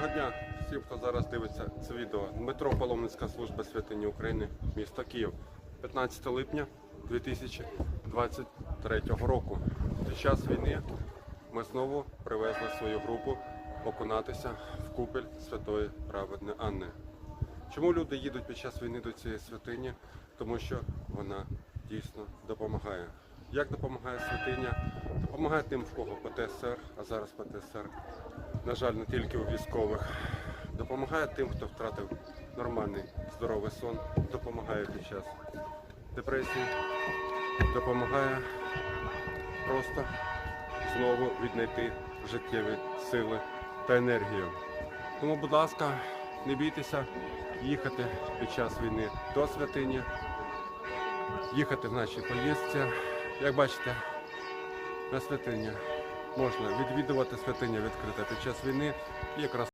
Доброго дня всім, хто зараз дивиться це відео. Дмитро Паломницька служба святині України, місто Київ. 15 липня 2023 року. Під час війни ми знову привезли свою групу окунатися в купель Святої Праведної Анни. Чому люди їдуть під час війни до цієї святині? Тому що вона дійсно допомагає. Як допомагає святиня? Допомагає тим, в кого ПТСР, а зараз ПТСР, на жаль, не тільки у військових. Допомагає тим, хто втратив нормальний здоровий сон, допомагає під час депресії, допомагає просто знову віднайти життєві сили та енергію. Тому, будь ласка, не бійтеся їхати під час війни до святині, їхати в нашій поїздці. Як бачите, на святині можна відвідувати святиня відкрита під час війни якраз